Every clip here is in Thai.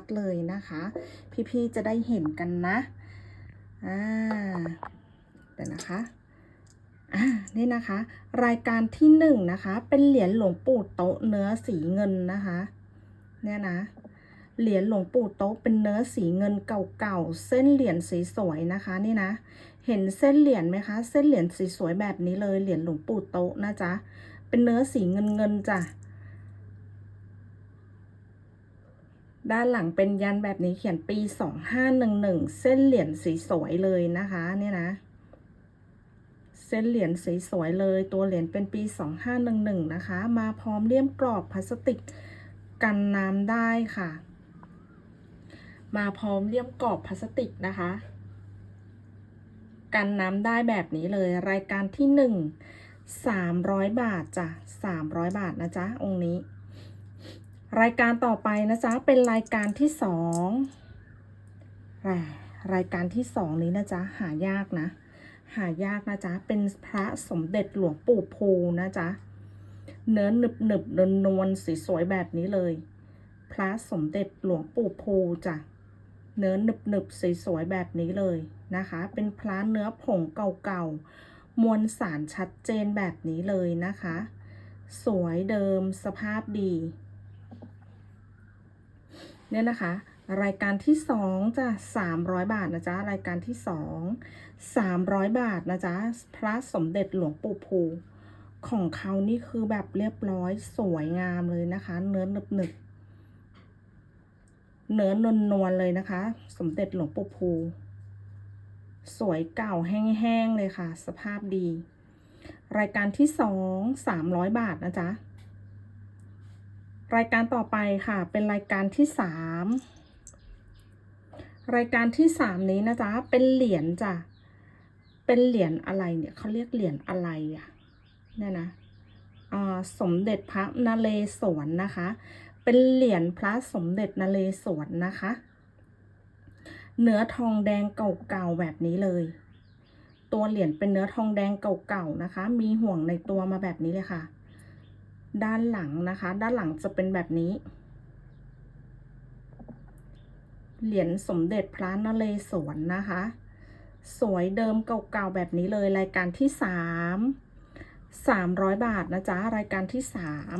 ดๆเลยนะคะ พี่ๆจะได้เห็นกันนะอ่าเดี๋ยวนะคะอ่านี่นะคะ รายการที่หนึ่งนะคะ เป็นเหรียญหลวงปู่โต๊ะเนื้อสีเงินนะคะ เนี่ยนะเหรียญหลวงปู่โต๊ะเป็นเนื้อสีเงินเก่าๆ เส้นเหรียญสีสวยนะคะนี่นะ เห็นเส้นเหรียญไหมคะ เส้นเหรียญสีสวยแบบนี้เลย เหรียญหลวงปู่โต๊ะนะจ๊ะ เป็นเนื้อสีเงินเงินจ้ะ ด้านหลังเป็นยันแบบนี้เขียนปี 2511 เส้นเหรียญสีสวยเลยนะคะเนี่ยนะ เส้นเหรียญสีสวยเลย ตัวเหรียญเป็นปี 2511 นะคะ มาพร้อมเลี่ยมกรอบพลาสติกกันน้ำได้ค่ะ มาพร้อมเลี่ยมกรอบพลาสติกนะคะ กันน้ำได้แบบนี้เลย รายการที่หนึ่งสามร้อยบาทจ้ะสามร้อยบาทนะจ๊ะองค์นี้ รายการต่อไปนะจ๊ะเป็นรายการที่สองอ่ารายการที่สองนี้นะจ๊ะหายากนะ หายากนะจ๊ะเป็นพระสมเด็จหลวงปู่ภูนะจ๊ะเนื้อหนึบหนึบนวลนวลสีสวยแบบนี้เลย พระสมเด็จหลวงปู่ภูจ้ะเนื้อหนึบหนึบๆสวยแบบนี้เลยนะคะ เป็นพระเนื้อผงเก่าๆมวลสารชัดเจนแบบนี้เลยนะคะ สวยเดิมสภาพดี เนี่ยนะคะ รายการที่สองจ้ะสามร้อยบาทนะจ๊ะรายการที่สองสามร้อยบาทนะจ๊ะพระสมเด็จหลวงปู่ภูของเขานี่คือแบบเรียบร้อยสวยงามเลยนะคะ เนื้อหนึบหนึบๆเนื้อนวลนวลๆเลยนะคะ สมเด็จหลวงปู่ภูสวยเก่าแห้งๆเลยค่ะ สภาพดี รายการที่สองสามร้อยบาทนะจ๊ะ รายการต่อไปค่ะเป็นรายการที่สามรายการที่สามนี้นะจ๊ะเป็นเหรียญจ้ะเป็นเหรียญอะไรเนี่ยเขาเรียกเหรียญอะไรอะเนี่ยนะสมเด็จพระนเรศวรนะคะ เป็นเหรียญพระสมเด็จนเรศวรนะคะ เนื้อทองแดงเก่าๆแบบนี้เลย ตัวเหรียญเป็นเนื้อทองแดงเก่าๆนะคะ มีห่วงในตัวมาแบบนี้เลยค่ะ ด้านหลังนะคะ ด้านหลังจะเป็นแบบนี้ เหรียญสมเด็จพระนเรศวรนะคะ สวยเดิมเก่าๆแบบนี้เลยรายการที่สามสามร้อยบาทนะจ๊ะ รายการที่สาม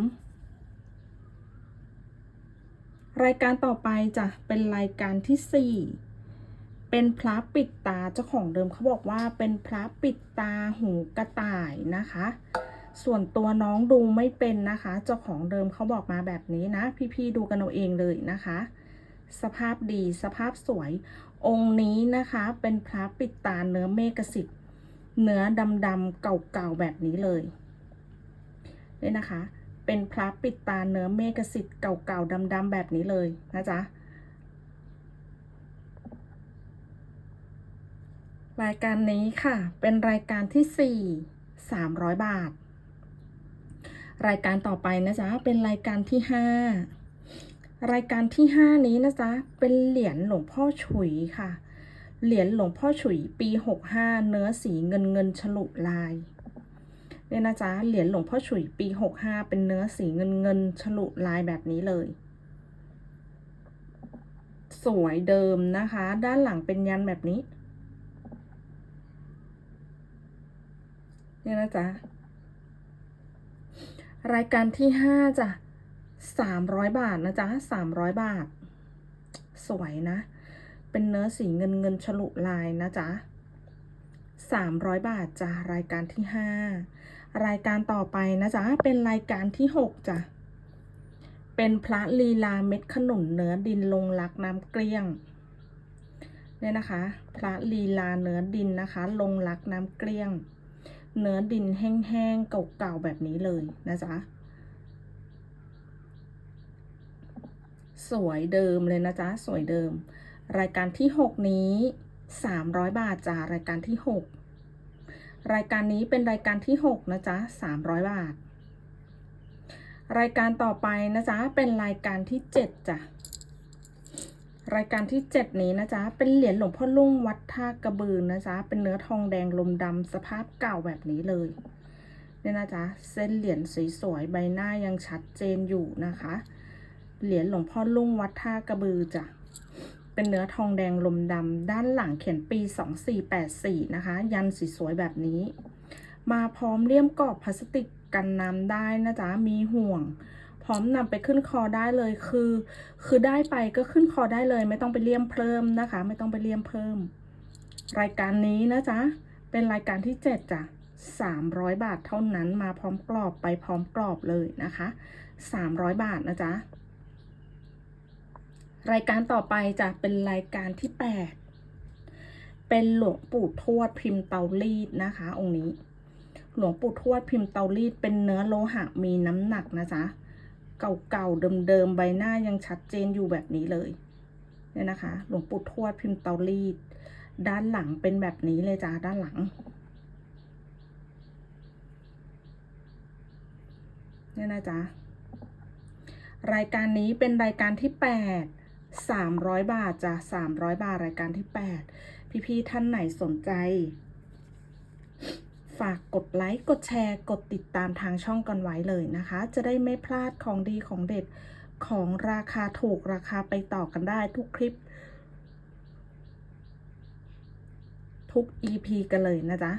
รายการต่อไปจะเป็นรายการที่สี่เป็นพระปิดตาเจ้าของเดิมเขาบอกว่าเป็นพระปิดตาหูกระต่ายนะคะ ส่วนตัวน้องดูไม่เป็นนะคะ เจ้าของเดิมเขาบอกมาแบบนี้นะ พี่ๆดูกันเอาเองเลยนะคะ สภาพดีสภาพสวย องค์นี้นะคะเป็นพระปิดตาเนื้อเมฆสิทธิ์เนื้อดำๆเก่าๆแบบนี้เลยนี่นะคะ เป็นพระปิดตาเนื้อเมฆสิทธิ์เก่าๆดำๆแบบนี้เลยนะจ๊ะรายการนี้ค่ะ เป็นรายการที่สี่สามร้อยบาท รายการต่อไปนะจ๊ะเป็นรายการที่ห้ารายการที่ห้านี้นะจ๊ะเป็นเหรียญหลวงพ่อฉุยค่ะ เหรียญหลวงพ่อฉุยปีหกห้าเนื้อสีเงินเงินฉลุลายเนี่ยนะจ๊ะเหรียญหลวงพ่อฉุยปีหกห้าเป็นเนื้อสีเงินเงินฉลุลายแบบนี้เลย สวยเดิมนะคะ ด้านหลังเป็นยันแบบนี้เนี่ยนะจ๊ะ รายการที่ห้าจ้ะสามร้อยบาทนะจ๊ะสามร้อยบาท สวยนะ เป็นเนื้อสีเงินเงินฉลุลายนะจ๊ะสามร้อยบาทจ้ะรายการที่ห้ารายการต่อไปนะจ๊ะเป็นรายการที่หกจ้ะเป็นพระลีลาเม็ดขนุนเนื้อดินลงรักน้ำเกลี้ยงเนี่ยนะคะ พระลีลาเนื้อดินนะคะ ลงรักน้ำเกลี้ยง เนื้อดินแห้งๆเก่าๆแบบนี้เลยนะจ๊ะสวยเดิมเลยนะจ๊ะสวยเดิม รายการที่ 6 นี้ 300 บาทจ้ารายการที่ 6 รายการนี้เป็นรายการที่ 6 นะจ๊ะ300 บาท รายการต่อไปนะจ๊ะเป็นรายการที่ 7จ้ะ รายการที่ 7 นี้นะจ๊ะ เป็นเหรียญหลวงพ่อลุ่งวัดท่ากระบือนะจ๊ะ เป็นเนื้อทองแดงลมดำสภาพเก่าแบบนี้เลยเนี่ยนะจ๊ะ เส้นเหรียญสวยๆ ใบหน้ายังชัดเจนอยู่นะคะ เหรียญหลวงพ่อลุ่งวัดท่ากระบือจ้ะ เป็นเนื้อทองแดงลมดำด้านหลังเขียนปี 2484 นะคะ ยันสีสวยแบบนี้ มาพร้อมเลี่ยมกรอบพลาสติกกันน้ำได้นะจ๊ะ มีห่วง ร้อมนำไปขึ้นคอได้เลยคือ คือได้ไปก็ขึ้นคอได้เลย ไม่ต้องไปเลี่ยมเพิ่มนะคะ ไม่ต้องไปเลี่ยมเพิ่ม รายการนี้นะจ๊ะเป็นรายการที่ 7จ้ะ300 บาทเท่านั้นมาพร้อมกรอบไปพร้อมกรอบเลยนะคะ 300 บาทนะจ๊ะรายการต่อไปจะเป็นรายการที่ 8 เป็นหลวงปู่ทวดพิมพ์เตารีดนะคะ องค์นี้ หลวงปู่ทวดพิมพ์เตารีดเป็นเนื้อโลหะมีน้ำหนักนะจ๊ะ เก่าๆเดิมๆใบหน้ายังชัดเจนอยู่แบบนี้เลยเนี่ยนะคะ หลวงปู่ทวดพิมพ์เตารีด ด้านหลังเป็นแบบนี้เลยจ้าด้านหลังเนี่ยนะจ๊ะรายการนี้เป็นรายการที่ 8 300 บาทจ้ะ300 บาทรายการที่ 8 พี่ๆท่านไหนสนใจ ฝากกดไลค์ กดแชร์ กดติดตามทางช่องกันไว้เลยนะคะ จะได้ไม่พลาดของดีของเด็ดของราคาถูกราคาไปต่อกันได้ทุกคลิป ทุก EP กันเลยนะจ๊ะ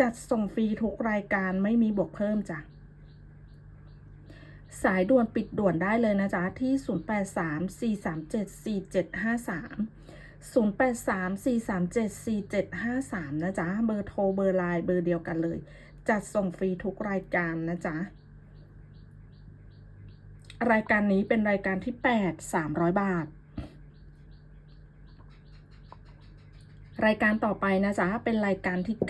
จัดส่งฟรีทุกรายการไม่มีบวกเพิ่มจ้ะสายด่วนปิดด่วนได้เลยนะจ๊ะ ที่ 0834374753 0834374753 นะจ๊ะ เบอร์โทรเบอร์ไลน์เบอร์เดียวกันเลย จัดส่งฟรีทุกรายการนะจ๊ะ รายการนี้เป็นรายการที่ 8 300 บาท รายการต่อไปนะจ๊ะ เป็นรายการที่ 9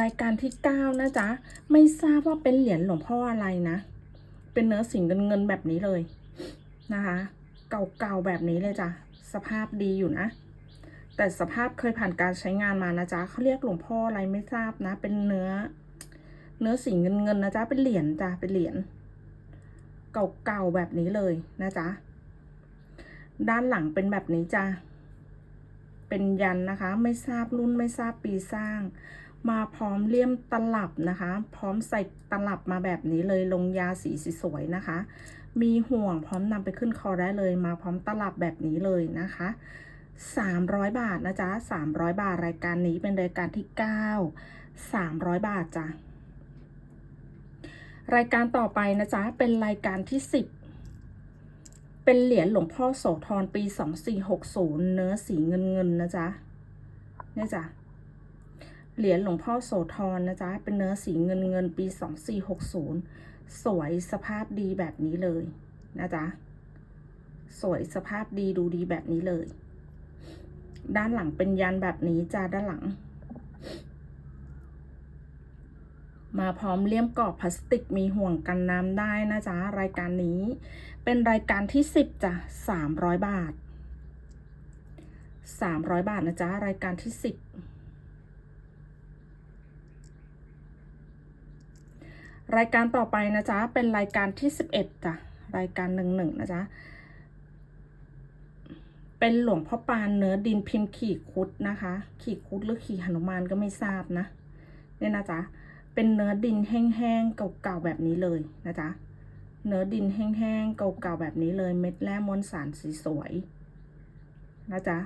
รายการที่ 9 นะจ๊ะ ไม่ทราบว่าเป็นเหรียญหลวงพ่ออะไรนะ เป็นเนื้อสิงเงินเงินแบบนี้เลยนะคะ เก่าๆแบบนี้เลยจ้ะ สภาพดีอยู่นะ แต่สภาพเคยผ่านการใช้งานมานะจ๊ะเขาเรียกหลวงพ่ออะไรไม่ทราบนะ เป็นเนื้อ เนื้อสิงเงินเงินๆนะจ๊ะเป็นเหรียญจ้ะเป็นเหรียญเก่าๆแบบนี้เลยนะจ๊ะด้านหลังเป็นแบบนี้จ้ะเป็นยันนะคะ ไม่ทราบรุ่นไม่ทราบปีสร้าง มาพร้อมเลี่ยมตลับนะคะ พร้อมใส่ตลับมาแบบนี้เลยลงยาสีสวยๆนะคะ มีห่วงพร้อมนำไปขึ้นคอได้เลยมาพร้อมตลับแบบนี้เลยนะคะ300 บาทนะจ๊ะ300 บาทรายการนี้เป็นรายการที่ 9 300 บาทจ้ะรายการต่อไปนะจ๊ะเป็นรายการที่ 10 เป็นเหรียญหลวงพ่อโสธรปี 2460 เนื้อสีเงินเงินนะจ๊ะเนี่ยจ้ะเหรียญหลวงพ่อโสธรนะจ๊ะเป็นเนื้อสีเงินเงินปี 2460 สวยสภาพดีแบบนี้เลยนะจ๊ะ สวยสภาพดีดูดีแบบนี้เลย ด้านหลังเป็นยันแบบนี้จ้าด้านหลัง มาพร้อมเลี่ยมกรอบพลาสติกมีห่วงกันน้ำได้นะจ๊ะ รายการนี้ เป็นรายการที่10จ้ะ300บาท300บาทนะจ๊ะ รายการที่10 รายการต่อไปนะจ๊ะ เป็นรายการที่11จ้ะ รายการหนึ่งหนึ่งนะจ๊ะ เป็นหลวงพ่อปานเนื้อดินพิมพ์ขีดคุดนะคะ ขีดคุดหรือขีดหนุมานก็ไม่ทราบนะ เนี่ยนะจ๊ะ เป็นเนื้อดินแห้งๆเก่าๆแบบนี้เลยนะจ๊ะ เนื้อดินแห้งๆเก่าๆแบบนี้เลย เม็ดแร่มวลสารสีสวยนะจ๊ะ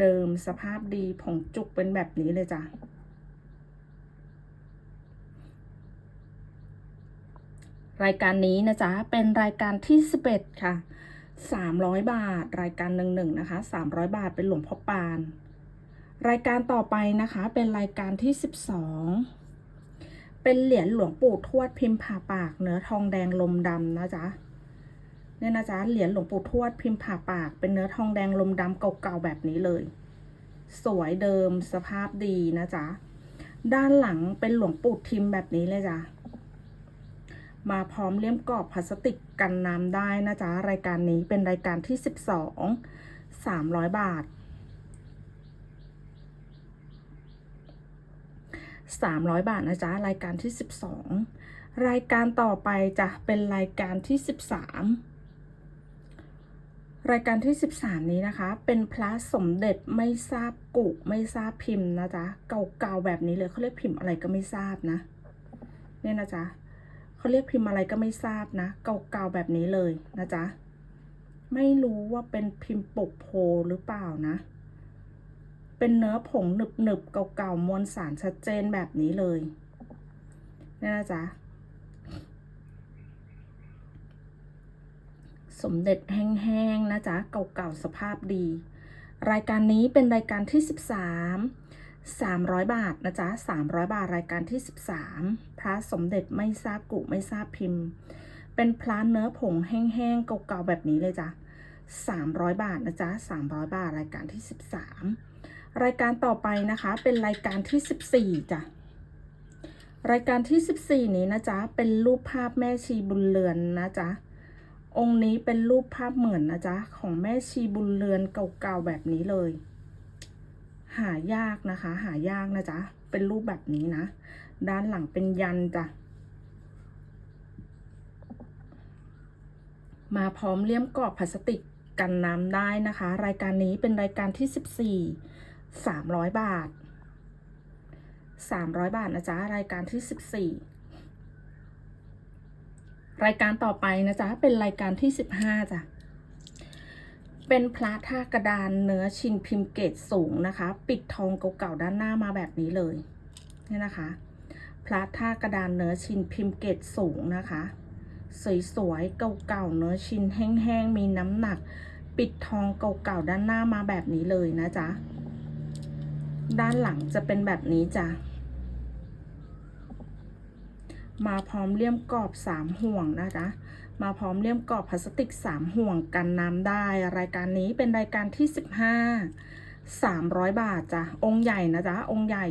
เดิมๆสภาพดีผงจุกเป็นแบบนี้เลยจ้ะ รายการนี้นะจ๊ะเป็นรายการที่ 11 ค่ะ 300 บาท รายการหนึ่งหนึ่งนะคะ 300 บาทเป็นหลวงพ่อปาน รายการต่อไปนะคะเป็นรายการที่ 12 เป็นเหรียญหลวงปู่ทวดพิมพ์ผ่าปากเนื้อทองแดงลมดำนะจ๊ะเนี่ยนะจ๊ะเหรียญหลวงปู่ทวดพิมพ์ผ่าปาก เป็นเนื้อทองแดงลมดำเก่าๆแบบนี้เลย สวยเดิมสภาพดีนะจ๊ะด้านหลังเป็นหลวงปู่ทิมแบบนี้เลยจ้ะ มาพร้อมเลี่ยมกรอบพลาสติกกันน้ำได้นะจ๊ะ รายการนี้เป็นรายการที่ 12 300 บาท 300 บาทนะจ๊ะ รายการที่ 12 รายการต่อไปจะเป็นรายการที่ 13 รายการที่ 13 นี้นะคะ เป็นพระสมเด็จไม่ทราบกุไม่ทราบพิมพ์นะจ๊ะ เก่าๆแบบนี้เลยเขาเรียกพิมพ์อะไรก็ไม่ทราบนะ เนี่ยนะจ๊ะ เขาเรียกพิมพ์อะไรก็ไม่ทราบนะ เก่าๆแบบนี้เลยนะจ๊ะ ไม่รู้ว่าเป็นพิมพ์ปกโพหรือเปล่านะ เป็นเนื้อผงหนึบๆเก่าๆมวลสารชัดเจนแบบนี้เลยนี่นะจ๊ะ สมเด็จแห้งๆนะจ๊ะ เก่าๆสภาพดี รายการนี้เป็นรายการที่ 13 300 บาทนะจ๊ะ300 บาทรายการที่ 13 พระสมเด็จไม่ทราบกุไม่ทราบพิมพ์ เป็นพระเนื้อผงแห้งๆเก่าๆแบบนี้เลยจ้ะ300 บาทนะจ๊ะ300 บาทรายการที่ 13 รายการต่อไปนะคะเป็นรายการที่ 14จ้ะรายการที่ 14 นี้นะจ๊ะเป็นรูปภาพแม่ชีบุญเรือนนะจ๊ะองค์นี้เป็นรูปภาพเหมือนนะจ๊ะของแม่ชีบุญเรือนเก่าๆแบบนี้เลย หายากนะคะ หายากนะจ๊ะ เป็นรูปแบบนี้นะ ด้านหลังเป็นยันจ้ะ มาพร้อมเลี่ยมกรอบพลาสติกกันน้ำได้นะคะ รายการนี้เป็นรายการที่ 14 300 บาท 300 บาทนะจ๊ะ รายการที่ 14 รายการต่อไปนะจ๊ะ เป็นรายการที่ 15จ้ะ เป็นพระท่ากระดานเนื้อชินพิมพ์เกตสูงนะคะ ปิดทองเก่าๆด้านหน้ามาแบบนี้เลยเนี่ยนะคะ พระท่ากระดานเนื้อชินพิมพ์เกตสูงนะคะ สวยๆเก่าๆเนื้อชินแห้งๆมีน้ำหนัก ปิดทองเก่าๆด้านหน้ามาแบบนี้เลยนะจ๊ะด้านหลังจะเป็นแบบนี้จ้ะมาพร้อมเลี่ยมกรอบสามห่วงนะจ๊ะ มาพร้อมเลี่ยมกรอบพลาสติกสามห่วงกันน้ำได้ รายการนี้เป็นรายการที่สิบห้าสามร้อยบาทจ้ะ องค์ใหญ่นะจ๊ะ องค์ใหญ่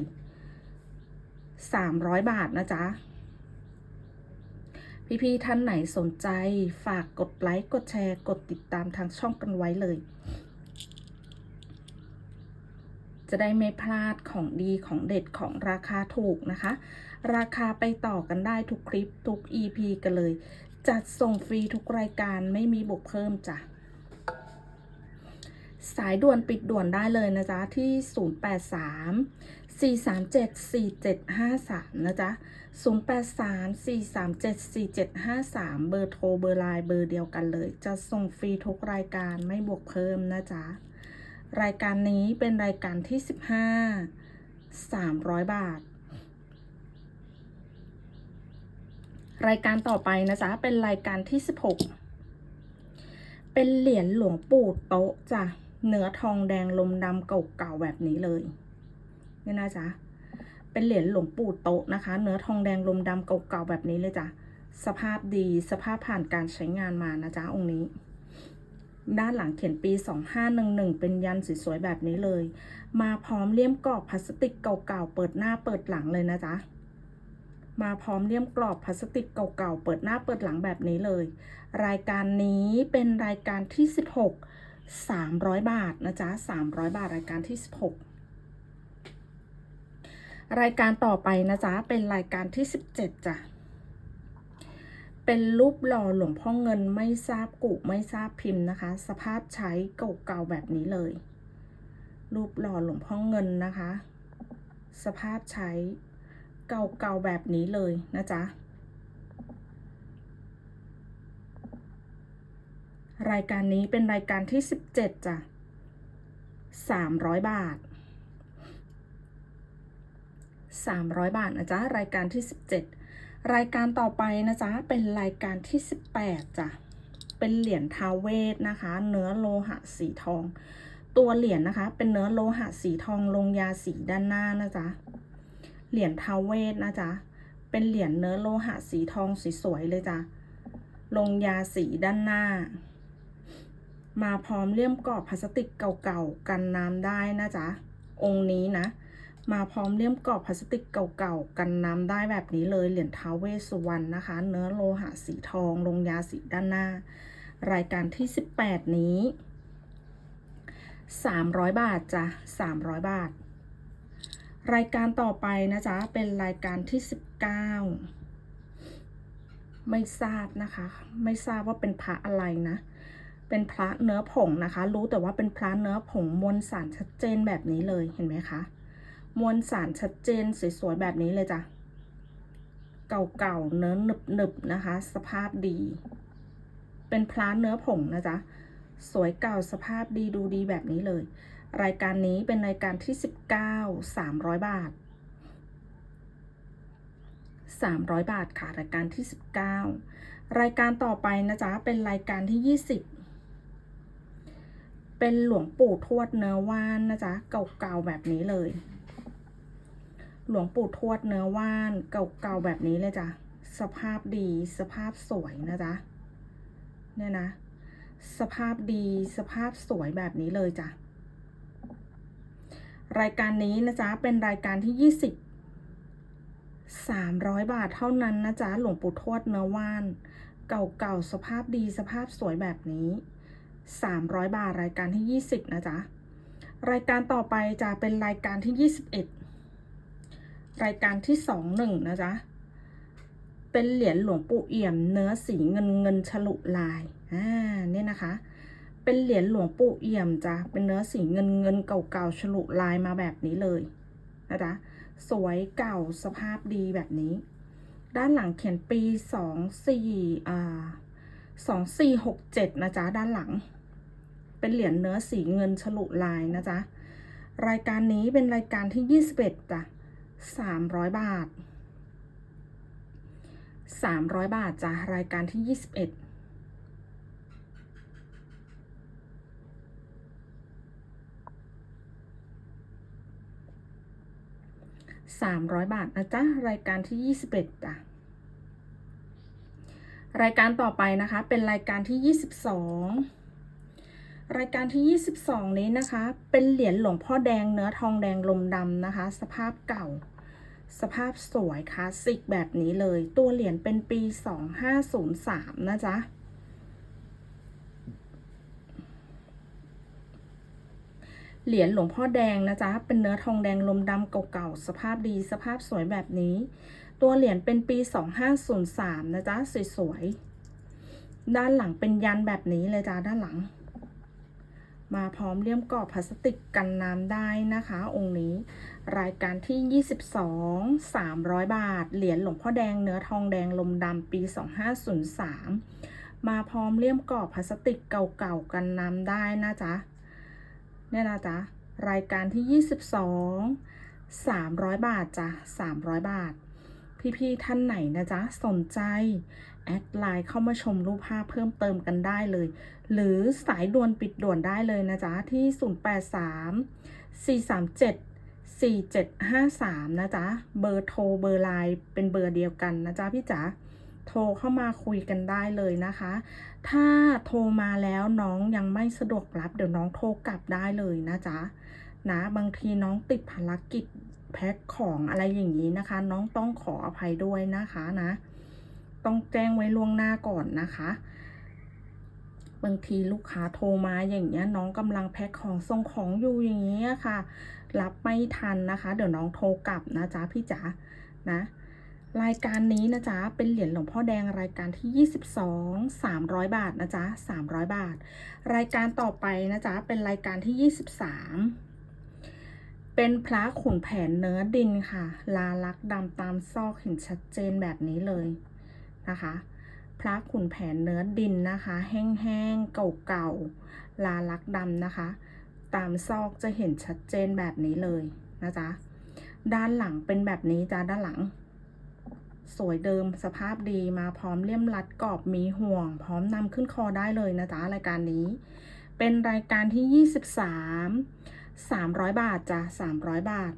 สามร้อยบาทนะจ๊ะ พี่ๆท่านไหนสนใจฝากกดไลค์ กดแชร์ กดติดตามทางช่องกันไว้เลย จะได้ไม่พลาดของดีของเด็ดของราคาถูกนะคะ ราคาไปต่อกันได้ทุกคลิปทุก EP กันเลย จัดส่งฟรีทุกรายการไม่มีบวกเพิ่มจ้ะ สายด่วนปิดด่วนได้เลยนะจ๊ะ ที่ 083 437 4753 นะจ๊ะ 083 437 4753 เบอร์โทรเบอร์ไลน์เบอร์เดียวกันเลย จะส่งฟรีทุกรายการไม่บวกเพิ่มนะจ๊ะ รายการนี้เป็นรายการที่ 15 300 บาท รายการต่อไปนะจ๊ะเป็นรายการที่ 16 เป็นเหรียญหลวงปู่โต๊ะจ้ะเนื้อทองแดงลมดำเก่าๆแบบนี้เลยนี่นะจ๊ะเป็นเหรียญหลวงปู่โต๊ะนะคะ เนื้อทองแดงลมดำเก่าๆแบบนี้เลยจ้ะสภาพดีสภาพผ่านการใช้งานมานะจ๊ะองค์นี้ ด้านหลังเขียนปี 2511 เป็นยันสวยๆแบบนี้เลย มาพร้อมเลี่ยมกรอบพลาสติกเก่าๆเปิดหน้าเปิดหลังเลยนะจ๊ะ มาพร้อมเลี่ยมกรอบพลาสติกเก่าๆ เปิดหน้าเปิดหลังแบบนี้เลย รายการนี้เป็นรายการที่ 16 300 บาทนะจ๊ะ 300 บาทรายการที่ 16 รายการต่อไปนะจ๊ะ เป็นรายการที่ 17จ้ะ เป็นรูปหล่อหลวงพ่อเงินไม่ทราบกุไม่ทราบพิมพ์นะคะ สภาพใช้เก่าๆแบบนี้เลย รูปหล่อหลวงพ่อเงินนะคะ สภาพใช้ เก่าๆแบบนี้เลยนะจ๊ะ รายการนี้เป็นรายการที่ 17จ้ะ300 บาท 300 บาทนะจ๊ะ รายการที่ 17 รายการต่อไปนะจ๊ะ เป็นรายการที่ 18จ้ะ เป็นเหรียญทาเวทนะคะ เนื้อโลหะสีทอง ตัวเหรียญนะคะ เป็นเนื้อโลหะสีทองลงยาสีด้านหน้านะจ๊ะ เหรียญทาวเวทนะจ๊ะ เป็นเหรียญเนื้อโลหะสีทองสวยๆเลยจ้ะ ลงยาสีด้านหน้า มาพร้อมเลี่ยมกรอบพลาสติกเก่าๆ กันน้ำได้นะจ๊ะ องค์นี้นะ มาพร้อมเลี่ยมกรอบพลาสติกเก่าๆ กันน้ำได้แบบนี้เลย เหรียญท้าวเวสสุวรรณนะคะ เนื้อโลหะสีทอง ลงยาสีด้านหน้า รายการที่ 18 นี้ 300 บาทจ้ะ300 บาท รายการต่อไปนะจ๊ะ เป็นรายการที่ 19 ไม่ทราบนะคะ ไม่ทราบว่าเป็นพระอะไรนะ เป็นพระเนื้อผงนะคะ รู้แต่ว่าเป็นพระเนื้อผงมวลสารชัดเจนแบบนี้เลยเห็นไหมคะ มวลสารชัดเจนสวยๆแบบนี้เลยจ้ะ เก่าๆเนื้อหนึบๆนะคะ สภาพดี เป็นพลาเนื้อผงนะจ๊ะ สวยเก่าสภาพดีดูดีแบบนี้เลย รายการนี้เป็นรายการที่ 19 300 บาท 300 บาทค่ะ รายการที่ 19 รายการต่อไปนะจ๊ะ เป็นรายการที่ 20 เป็นหลวงปู่ทวดเนื้อว่านนะจ๊ะ เก่าๆแบบนี้เลย หลวงปู่ทวดเนื้อว่านเก่าๆแบบนี้เลยจ้ะ สภาพดี สภาพสวยนะจ๊ะ เนี่ยนะ สภาพดี สภาพสวยแบบนี้เลยจ้ะ รายการนี้นะจ๊ะเป็นรายการที่ 20 300 บาทเท่านั้นนะจ๊ะหลวงปู่ทวดเนื้อว่าน เก่าๆสภาพดีสภาพสวยแบบนี้ 300 บาทรายการที่ 20 นะจ๊ะรายการต่อไปจะเป็นรายการที่ 21 รายการที่ 21 นะจ๊ะเป็นเหรียญหลวงปู่เอี่ยมเนื้อสีเงินเงินฉลุลายอ่าเนี่ยนะคะ เป็นเหรียญหลวงปู่เอี่ยมจ้ะเป็นเนื้อสีเงินเงินเก่าๆฉลุลายมาแบบนี้เลยนะจ๊ะสวยเก่าสภาพดีแบบนี้ ด้านหลังเขียนปีสองสี่อ่าสองสี่หกเจ็ดนะจ๊ะด้านหลัง เป็นเหรียญเนื้อสีเงินฉลุลายนะจ๊ะรายการนี้เป็นรายการที่ยี่สิบเอ็ดจ้ะสามร้อยบาทสามร้อยบาทจ้ะรายการที่ยี่สิบเอ็ด สามร้อยบาทนะจ๊ะรายการที่ยี่สิบเอ็ดจ้ะรายการต่อไปนะคะเป็นรายการที่ยี่สิบสองรายการที่ยี่สิบสองนี้นะคะ เป็นเหรียญหลวงพ่อแดงเนื้อทองแดงลมดำนะคะ สภาพเก่า สภาพสวยคลาสสิกแบบนี้เลย ตัวเหรียญเป็นปีสองห้าศูนย์สามนะจ๊ะ เหรียญหลวงพ่อแดงนะจ๊ะ เป็นเนื้อทองแดงลมดำเก่าๆ สภาพดีสภาพสวยแบบนี้ ตัวเหรียญเป็นปี 2503 นะจ๊ะ สวยๆ ด้านหลังเป็นยันแบบนี้เลยจ้าด้านหลัง มาพร้อมเลี่ยมกรอบพลาสติกกันน้ำได้นะคะ องค์นี้ รายการที่ 22 300 บาท เหรียญหลวงพ่อแดงเนื้อทองแดงลมดำปี 2503 มาพร้อมเลี่ยมกรอบพลาสติกเก่าๆ กันน้ำได้นะจ๊ะ เนี่ยนะจ๊ะรายการที่ 22 300 บาทจ้ะ300 บาท พี่ๆท่านไหนนะจ๊ะสนใจ แอดไลน์เข้ามาชมรูปภาพเพิ่มเติมกันได้เลย หรือสายด่วนปิดด่วนได้เลยนะจ๊ะที่ 083 437 4753 นะจ๊ะ เบอร์โทรเบอร์ไลน์เป็นเบอร์เดียวกันนะจ๊ะพี่จ๋า โทรเข้ามาคุยกันได้เลยนะคะ ถ้าโทรมาแล้วน้องยังไม่สะดวกรับ เดี๋ยวน้องโทรกลับได้เลยนะจ๊ะนะบางทีน้องติดภารกิจแพ็คของอะไรอย่างนี้นะคะ น้องต้องขออภัยด้วยนะคะนะ ต้องแจ้งไว้ล่วงหน้าก่อนนะคะบางทีลูกค้าโทรมาอย่างเงี้ยน้องกำลังแพ็คของส่งของอยู่อย่างเงี้ยค่ะ รับไม่ทันนะคะ เดี๋ยวน้องโทรกลับนะจ๊ะพี่จ๋านะ รายการนี้นะจ๊ะ เป็นเหรียญหลวงพ่อแดงรายการที่ 22 300 บาทนะจ๊ะ 300 บาท รายการต่อไปนะจ๊ะ เป็นรายการที่ 23 เป็นพระขุนแผนเนื้อดินค่ะ ลาลักดำตามซอกเห็นชัดเจนแบบนี้เลยนะคะ พระขุนแผนเนื้อดินนะคะ แห้งๆ เก่าๆ ลาลักดำนะคะ ตามซอกจะเห็นชัดเจนแบบนี้เลยนะจ๊ะ ด้านหลังเป็นแบบนี้จ้าด้านหลัง สวยเดิมสภาพดีมาพร้อมเลี่ยมรัดกรอบมีห่วง พร้อมนำขึ้นคอได้เลยนะจ๊ะรายการนี้ เป็นรายการที่ 23 300 บาทจ้ะ300 บาท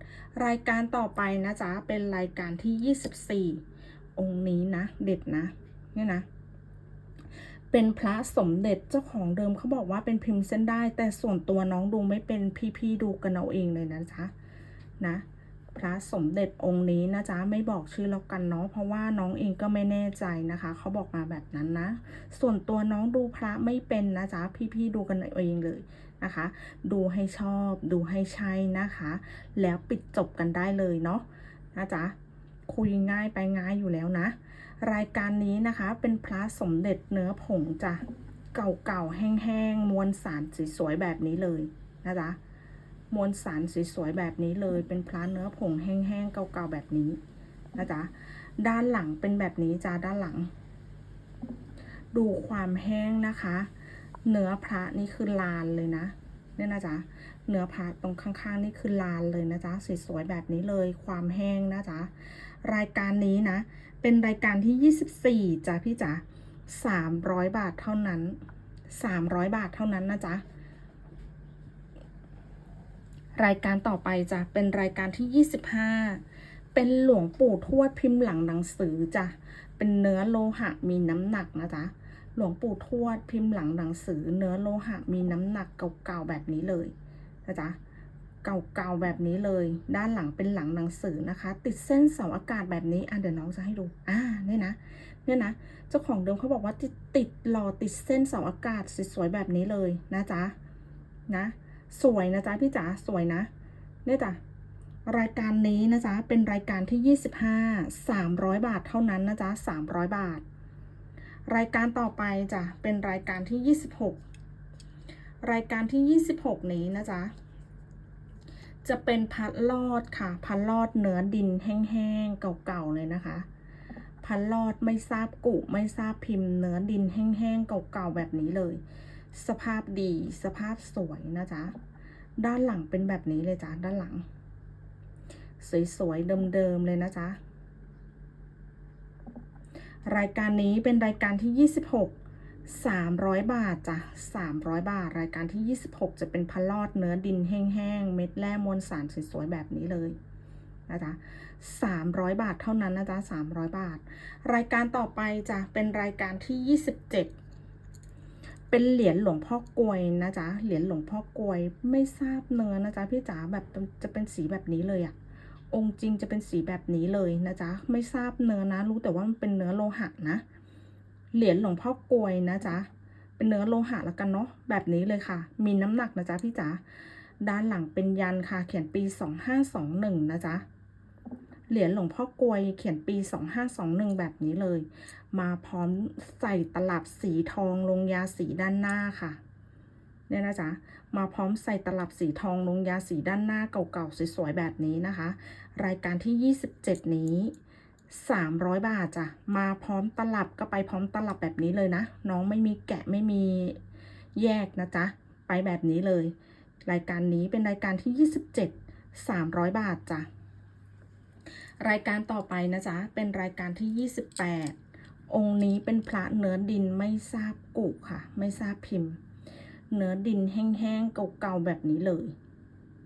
รายการต่อไปนะจ๊ะเป็นรายการที่ 24 องค์นี้นะ เด็ดนะเนี่ยนะ เป็นพระสมเด็จเจ้าของเดิมเขาบอกว่าเป็นพิมพ์เส้นได้ แต่ส่วนตัวน้องดูไม่เป็นพี่ๆดูกันเอาเองเลยนะจ๊ะนะ พระสมเด็จองค์นี้นะจ๊ะไม่บอกชื่อแล้วกันเนาะเพราะว่าน้องเองก็ไม่แน่ใจนะคะ เขาบอกมาแบบนั้นนะ ส่วนตัวน้องดูพระไม่เป็นนะจ๊ะพี่ๆดูกันเองเลยนะคะ ดูให้ชอบดูให้ใช่นะคะ แล้วปิดจบกันได้เลยเนาะนะจ๊ะคุยง่ายไปง่ายอยู่แล้วนะ รายการนี้นะคะเป็นพระสมเด็จเนื้อผงจ้ะเก่าๆแห้งๆมวลสารสวยๆแบบนี้เลยนะจ๊ะ มวลสารสวยๆแบบนี้เลย เป็นพระเนื้อผงแห้งๆเก่าๆแบบนี้นะจ๊ะด้านหลังเป็นแบบนี้จ้าด้านหลัง ดูความแห้งนะคะ เนื้อพระนี่คือลานเลยนะเนี่ยนะจ๊ะเนื้อพระตรงข้างๆนี่คือลานเลยนะจ๊ะสวยๆแบบนี้เลยความแห้งนะจ๊ะรายการนี้นะ เป็นรายการที่ 24จ้ะพี่จ๋า300 บาทเท่านั้น 300 บาทเท่านั้นนะจ๊ะ รายการต่อไปจะเป็นรายการที่ 25 เป็นหลวงปู่ทวดพิมพ์หลังหนังสือจ้ะเป็นเนื้อโลหะมีน้ำหนักนะจ๊ะหลวงปู่ทวดพิมพ์หลังหนังสือ เนื้อโลหะมีน้ำหนักเก่าๆแบบนี้เลยนะจ๊ะเก่าๆแบบนี้เลย ด้านหลังเป็นหลังหนังสือนะคะ ติดเส้นเสาอากาศแบบนี้อะเดี๋ยวน้องจะให้ดูอ่าเนี่ยนะเนี่ยนะเจ้าของเดิมเขาบอกว่าติดติดหล่อติดเส้นเสาอากาศสวยๆแบบนี้เลยนะจ๊ะนะ สวยนะจ๊ะพี่จ๋าสวยนะเนี่ยจ้ะรายการนี้นะจ๊ะเป็นรายการที่ 25 300 บาทเท่านั้นนะจ๊ะ300 บาท รายการต่อไปจ้ะเป็นรายการที่ 26 รายการที่ 26 นี้นะจ๊ะจะเป็นพัดลอดค่ะ พัดลอดเนื้อดินแห้งๆเก่าๆเลยนะคะ พัดลอดไม่ทราบกุไม่ทราบพิมพ์เนื้อดินแห้งๆเก่าๆแบบนี้เลย สภาพดีสภาพสวยนะจ๊ะ ด้านหลังเป็นแบบนี้เลยจ้ะด้านหลัง สวยๆเดิมๆเลยนะจ๊ะ รายการนี้เป็นรายการที่ 26 300 บาทจ้ะ300 บาท รายการที่ 26 จะเป็นพลอดเนื้อดินแห้งๆ เม็ดแร่มวลสารสวยๆแบบนี้เลยนะจ๊ะ300 บาทเท่านั้นนะจ๊ะ300 บาท รายการต่อไปจะเป็นรายการที่ 27 เป็นเหรียญหลวงพ่อกวยนะจ๊ะ เหรียญหลวงพ่อกวยไม่ทราบเนื้อนะจ๊ะพี่จ๋าแบบจะเป็นสีแบบนี้เลยอะองค์จริงจะเป็นสีแบบนี้เลยนะจ๊ะ ไม่ทราบเนื้อนะ รู้แต่ว่ามันเป็นเนื้อโลหะนะ เหรียญหลวงพ่อกวยนะจ๊ะ เป็นเนื้อโลหะแล้วกันเนาะ แบบนี้เลยค่ะ มีน้ำหนักนะจ๊ะพี่จ๋า ด้านหลังเป็นยันค่ะ เขียนปี 2521นะจ๊ะ เหรียญหลวงพ่อกลวยเขียนปี 2521 แบบนี้เลย มาพร้อมใส่ตลับสีทองลงยาสีด้านหน้าค่ะเนี่ยนะจ๊ะมาพร้อมใส่ตลับสีทองลงยาสีด้านหน้าเก่าๆสวยๆแบบนี้นะคะ รายการที่ 27 นี้ 300 บาทจ้ะมาพร้อมตลับก็ไปพร้อมตลับแบบนี้เลยนะ น้องไม่มีแกะไม่มีแยกนะจ๊ะไปแบบนี้เลย รายการนี้เป็นรายการที่ 27 300 บาทจ้ะ รายการต่อไปนะจ๊ะ เป็นรายการที่ 28 องค์นี้เป็นพระเนื้อดินไม่ทราบกุค่ะ ไม่ทราบพิมพ์ เนื้อดินแห้งๆเก่าๆแบบนี้เลย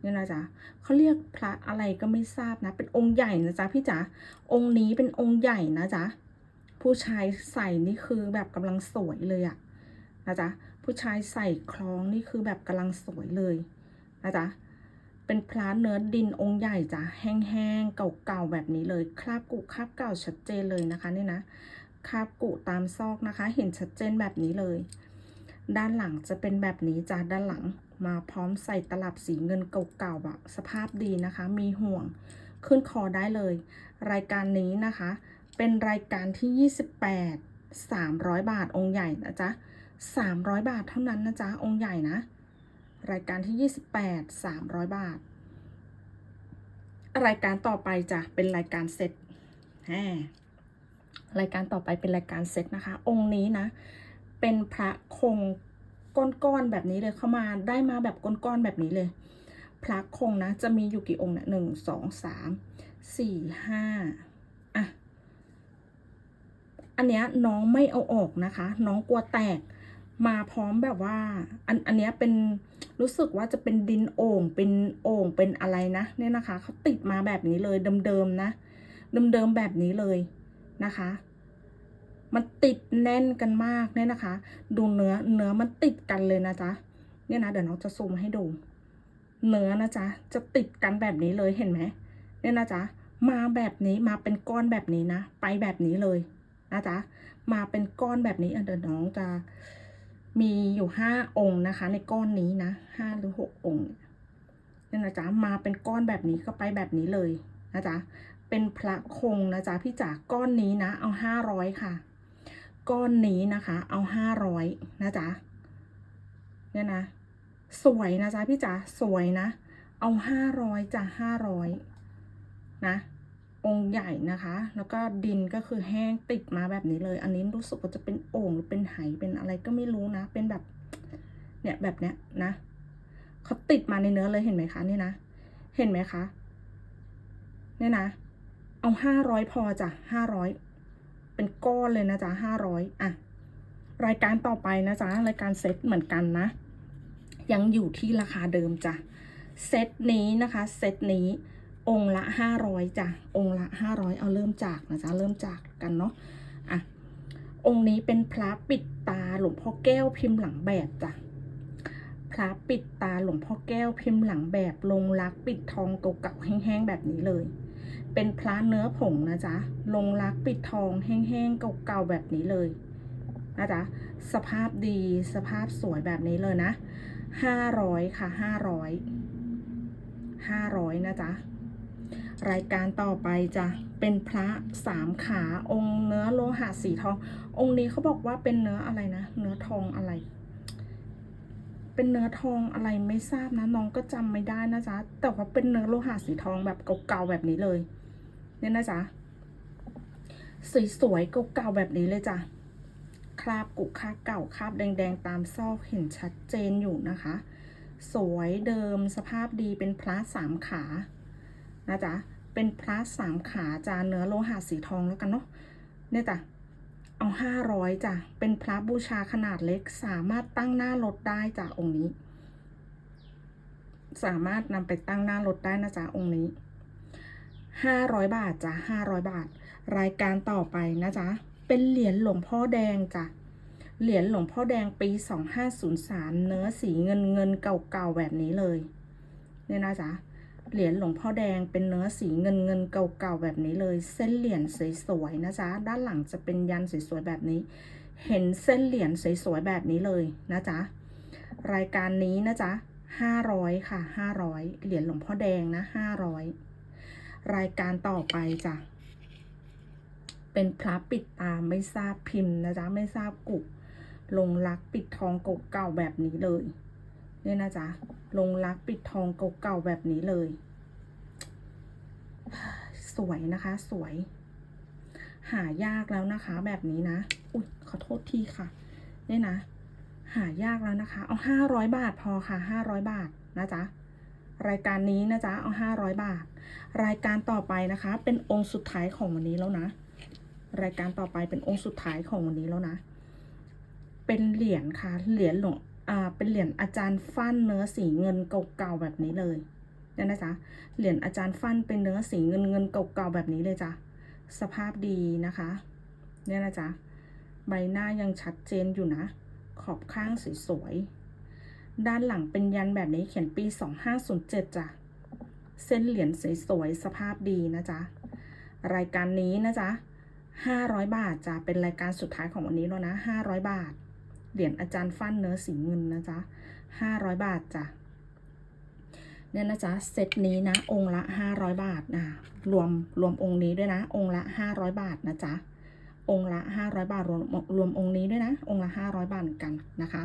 เนี่ยนะจ๊ะเขาเรียกพระอะไรก็ไม่ทราบนะ เป็นองค์ใหญ่นะจ๊ะพี่จ๋าองค์นี้เป็นองค์ใหญ่นะจ๊ะผู้ชายใส่นี่คือแบบกำลังสวยเลยอะนะจ๊ะผู้ชายใส่คล้องนี่คือแบบกำลังสวยเลยนะจ๊ะ เป็นพระเนื้อดินองค์ใหญ่จ้ะแห้งๆเก่าๆแบบนี้เลย คราบกุคราบเก่าชัดเจนเลยนะคะนี่นะคราบกุตามซอกนะคะ เห็นชัดเจนแบบนี้เลย ด้านหลังจะเป็นแบบนี้จ้ะด้านหลังมาพร้อมใส่ตลับสีเงินเก่าๆอะสภาพดีนะคะ มีห่วงขึ้นคอได้เลย รายการนี้นะคะ เป็นรายการที่ 28 300 บาทองค์ใหญ่นะจ๊ะ300 บาทเท่านั้นนะจ๊ะองค์ใหญ่นะ รายการที่ 28 300 บาท รายการต่อไปจะเป็นรายการเซตแหมรายการต่อไปเป็นรายการเซตนะคะ องค์นี้นะ เป็นพระคงก้อนๆแบบนี้เลยเข้ามาได้มาแบบก้อนๆแบบนี้เลย พระคงนะ จะมีอยู่กี่องค์เนี่ยหนึ่งสองสามสี่ห้าอะ อันเนี้ยน้องไม่เอาออกนะคะ น้องกลัวแตก มาพร้อมแบบว่า อันอันนี้เป็นรู้สึกว่าจะเป็นดินโอ่งเป็นโอ่งเป็นอะไรนะ เนี่ยนะคะเขาติดมาแบบนี้เลยเดิมๆนะเดิมๆแบบนี้เลยนะคะ มันติดแน่นกันมากเนี่ยนะคะ ดูเนื้อเนื้อมันติดกันเลยนะจ๊ะเนี่ยนะเดี๋ยวน้องจะซูมให้ดู เนื้อนะจ๊ะจะติดกันแบบนี้เลยเห็นไหมเนี่ยนะจ๊ะมาแบบนี้มาเป็นก้อนแบบนี้นะ ไปแบบนี้เลยนะจ๊ะมาเป็นก้อนแบบนี้เดี๋ยวน้องจะ มีอยู่ห้าองค์นะคะ ในก้อนนี้นะห้าหรือหกองค์เนี่ยนะจ๊ะมาเป็นก้อนแบบนี้ก็ไปแบบนี้เลยนะจ๊ะเป็นพระคงนะจ๊ะพี่จ๋าก้อนนี้นะ เอาห้าร้อยค่ะ ก้อนนี้นะคะ เอาห้าร้อยนะจ๊ะเนี่ยนะ สวยนะจ๊ะพี่จ๋าสวยนะ เอาห้าร้อยจ้ะห้าร้อยนะ องค์ใหญ่นะคะ แล้วก็ดินก็คือแห้งติดมาแบบนี้เลย อันนี้รู้สึกว่าจะเป็นโอ่งหรือเป็นไหเป็นอะไรก็ไม่รู้นะ เป็นแบบ เนี่ยแบบเนี้ยนะเขาติดมาในเนื้อเลยเห็นไหมคะนี่นะ เห็นไหมคะ เนี่ยนะ เอาห้าร้อยพอจ้ะห้าร้อยเป็นก้อนเลยนะจ๊ะห้าร้อยอะ รายการต่อไปนะจ๊ะรายการเซ็ตเหมือนกันนะ ยังอยู่ที่ราคาเดิมจ้ะ เซ็ตนี้นะคะ เซ็ตนี้ องค์ละห้าร้อยจ้ะองค์ละห้าร้อยเอาเริ่มจากนะจ๊ะเริ่มจากกันเนาะอะองค์นี้เป็นพระปิดตาหลวงพ่อแก้วพิมพ์หลังแบบจ้ะพระปิดตาหลวงพ่อแก้วพิมพ์หลังแบบลงรักปิดทองเก่าๆแห้งๆแบบนี้เลย เป็นพระเนื้อผงนะจ๊ะลงรักปิดทองแห้งๆเก่าๆแบบนี้เลยนะจ๊ะสภาพดีสภาพสวยแบบนี้เลยนะห้าร้อยค่ะห้าร้อยห้าร้อยนะจ๊ะ รายการต่อไปจะเป็นพระสามขาองค์เนื้อโลหะสีทอง องค์นี้เขาบอกว่าเป็นเนื้ออะไรนะ เนื้อทองอะไร เป็นเนื้อทองอะไรไม่ทราบนะน้องก็จำไม่ได้นะจ๊ะแต่ว่าเป็นเนื้อโลหะสีทองแบบเก่าๆแบบนี้เลย เนี่ยนะจ๊ะสวยๆเก่าๆแบบนี้เลยจ้ะคราบกุคาเก่าคราบแดงๆตามซอกเห็นชัดเจนอยู่นะคะ สวยเดิมสภาพดีเป็นพระสามขา นะจ๊ะเป็นพระสามขาจาเนื้อโลหะสีทองแล้วกันเนาะเนี่ยจ้ะเอาห้าร้อยจ้ะเป็นพระบูชาขนาดเล็กสามารถตั้งหน้ารถได้จ้ะองค์นี้ สามารถนำไปตั้งหน้ารถได้นะจ๊ะองค์นี้ห้าร้อยบาทจ้ะห้าร้อยบาท รายการต่อไปนะจ๊ะเป็นเหรียญหลวงพ่อแดงจ้ะเหรียญหลวงพ่อแดงปี 2503 เนื้อสีเงินเงินเก่าๆแบบนี้เลย เนี่ยนะจ๊ะ เหรียญหลวงพ่อแดงเป็นเนื้อสีเงินเงินเก่าๆแบบนี้เลย เส้นเหรียญสวยๆนะจ๊ะด้านหลังจะเป็นยันสวยๆแบบนี้ เห็นเส้นเหรียญสวยๆแบบนี้เลยนะจ๊ะรายการนี้นะจ๊ะ500ค่ะ500เหรียญหลวงพ่อแดงนะ500รายการต่อไปจ้ะเป็นพระปิดตาไม่ทราบพิมพ์นะจ๊ะไม่ทราบกุลงรักปิดทองเก่าๆแบบนี้เลย เนี่ยนะจ๊ะลงรักปิดทองเก่าๆแบบนี้เลย สวยนะคะ สวย หายากแล้วนะคะ แบบนี้นะอุ้ยขอโทษทีค่ะ เนี่ยนะ หายากแล้วนะคะ เอาห้าร้อยบาทพอค่ะห้าร้อยบาทนะจ๊ะรายการนี้นะจ๊ะเอาห้าร้อยบาท รายการต่อไปนะคะ เป็นองค์สุดท้ายของวันนี้แล้วนะ รายการต่อไปเป็นองค์สุดท้ายของวันนี้แล้วนะ เป็นเหรียญค่ะ เหรียญหลวง อ่าเป็นเหรียญอาจารย์ฟั่นเนื้อสีเงินเก่าๆแบบนี้เลยเนี่ยนะจ๊ะเหรียญอาจารย์ฟั่นเป็นเนื้อสีเงินเงินเก่าๆแบบนี้เลยจ้ะสภาพดีนะคะเนี่ยนะจ๊ะใบหน้ายังชัดเจนอยู่นะ ขอบข้างสวยๆด้านหลังเป็นยันแบบนี้เขียนปี 2507จ้ะเส้นเหรียญสวยๆสภาพดีนะจ๊ะรายการนี้นะจ๊ะ500 บาทจ้ะเป็นรายการสุดท้ายของวันนี้แล้วนะ 500 บาท เหรียญอาจารย์ฟั่นเนื้อสีเงินนะจ๊ะ500บาทจ้ะเนี่ยนะจ๊ะเซตนี้นะ องค์ละ500บาทนะรวมรวมองค์นี้ด้วยนะ องค์ละ500บาทนะจ๊ะองค์ละ500บาทรวมรวมองค์นี้ด้วยนะ องค์ละ500บาร้อยบาทกันนะคะ